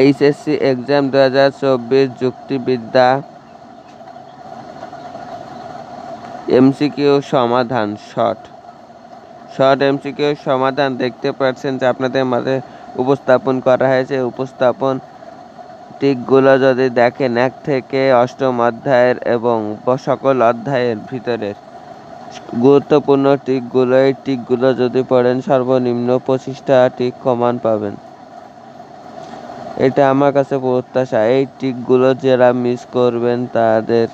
HSC exam দু হাজার চব্বিশ যুক্তিবিদ্যা এমসিকিউ সমাধান, শর্ট। শর্ট এমসিকিউ সমাধান দেখতে পাচ্ছেন যে আপনাদের মাঝে উপস্থাপন করা হয়েছে। উপস্থাপন টিকগুলো যদি দেখেন, এক থেকে অষ্টম অধ্যায়ের এবং সকল অধ্যায়ের ভিতরের গুরুত্বপূর্ণ টিকগুলো, এই টিকগুলো যদি পড়েন সর্বনিম্ন পঁচিশটা টিক কমান পাবেন। এটা আমার কাছে প্রত্যাশা। এই টিকগুলো যারা মিস করবেন, তাদের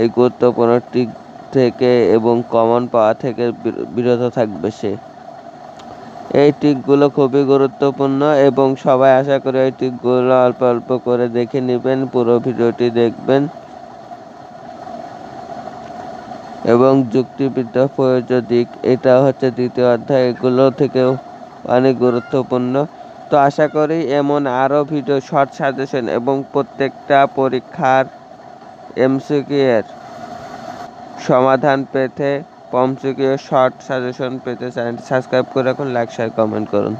এই গুরুত্বপূর্ণ টিক থেকে এবং কমন পাওয়া থেকে বিরত থাকবে সে। এই টিকগুলো খুবই গুরুত্বপূর্ণ এবং সবাই আশা করি এই টিকগুলো অল্প অল্প করে দেখে নেবেন, পুরো ভিডিওটি দেখবেন। এবং যুক্তিবিদ্যা প্রয়োজ্য দিক, এটা হচ্ছে দ্বিতীয় অধ্যায় এগুলো থেকেও অনেক গুরুত্বপূর্ণ। তো আশা করি এমন আরও ভিডিও শর্ট সাজেশন এবং প্রত্যেকটা পরীক্ষার এমসিকিউ এর সমাধান পেতে পমসিকিউ শর্ট সাজেশন পেতে চ্যানেলটি সাবস্ক্রাইব করে রাখুন লাইক শেয়ার কমেন্ট করুন।